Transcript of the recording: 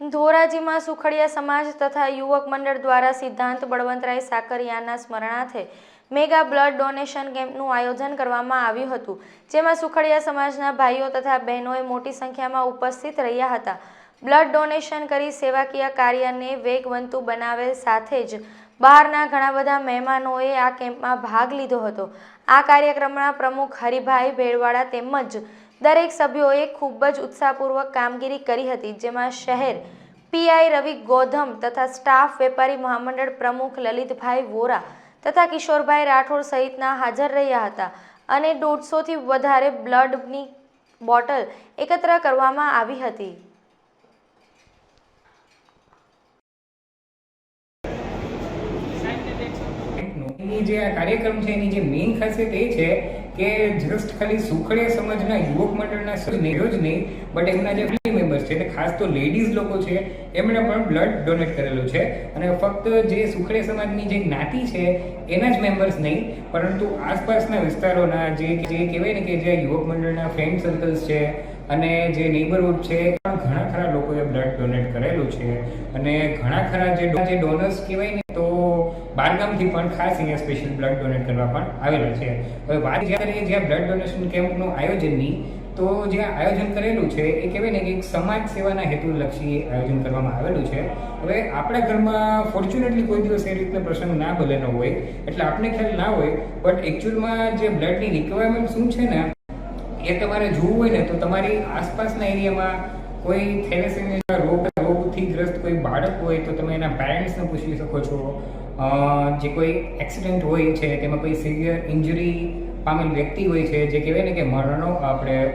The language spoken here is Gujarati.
ધોરાજીમાં સુખડિયા સમાજ તથા યુવક મંડળ દ્વારા સિદ્ધાંત બળવંતરાય સાકરિયાના સ્મરણાર્થે મેગા બ્લડ ડોનેશન કેમ્પનું આયોજન કરવામાં આવ્યું હતું, જેમાં સુખડિયા સમાજના ભાઈઓ તથા બહેનોએ મોટી સંખ્યામાં ઉપસ્થિત રહ્યા હતા. બ્લડ ડોનેશન કરી સેવાકીય કાર્યને વેગવંતુ બનાવેલ સાથે જ બહારના ઘણા બધા મહેમાનોએ આ કેમ્પમાં ભાગ લીધો હતો. આ કાર્યક્રમના પ્રમુખ હરિભાઈ ભેળવાડા તેમજ દરેક સભ્યોએ ખૂબ જ ઉત્સાહપૂર્વક કામગીરી કરી હતી, જેમાં શહેર પીઆઈ રવિ ગોધમ તથા સ્ટાફ વેપારી મહામંડળ પ્રમુખ લલિતભાઈ વોરા તથા કિશોરભાઈ રાઠોડ સહિતના હાજર રહ્યા હતા અને દોઢસોથી વધારે બ્લડની બોટલ એકત્ર કરવામાં આવી હતી. એની જે આ કાર્યક્રમ છે, એની જે મેઇન ખાસિયત એ છે કે જસ્ટ ખાલી સુખડિયા સમાજના યુવક મંડળના જ નહીં બટ એમના જે ફેમિલી મેમ્બર્સ છે, એટલે ખાસ તો લેડીઝ લોકો છે, એમણે પણ બ્લડ ડોનેટ કરેલું છે. અને ફક્ત જે સુખડિયા સમાજની જે જ્ઞાતિ છે, એના જ મેમ્બર્સ નહીં, પરંતુ આસપાસના વિસ્તારોના જે જે કહેવાય ને કે જે યુવક મંડળના ફ્રેન્ડ સર્કલ્સ છે, અને જે નેબરહુડ છે ઘણા ખરા લોકોએ બ્લડ ડોનેટ કરેલું છે. અને ઘણા ખરા જે ડોનર્સ કહેવાય ને તો બહારગામથી પણ ખાસ અહીંયા સ્પેશિયલ બ્લડ ડોનેટ કરવા પણ આવેલા છે. હવે વાત જ્યારે જ્યાં બ્લડ ડોનેશન કેમ્પનું આયોજનની, તો જે આયોજન કરેલું છે, એ કહેવાય ને કે એક સમાજ સેવાના હેતુલક્ષી આયોજન કરવામાં આવેલું છે. હવે આપણા ઘરમાં ફોર્ચ્યુનેટલી કોઈ દિવસ એ રીતનો પ્રસંગ ના બનેલો હોય, એટલે આપણે ખ્યાલ ના હોય બટ એકચ્યુઅલમાં જે બ્લડની રિક્વાયરમેન્ટ શું છે ને, એ તમારે જોવું હોય ને, તો તમારી આસપાસના એરિયામાં કોઈ થેલેસેમિયા રોગ રોગથી ગ્રસ્ત કોઈ બાળક હોય તો તમે એના પેરેન્ટ્સને પૂછી શકો છો. જે કોઈ એક્સિડન્ટ હોય છે, તેમાં કોઈ સિવિયર ઇન્જરી પામેલ વ્યક્તિ હોય છે, જે કહેવાય ને કે મરણો આપણે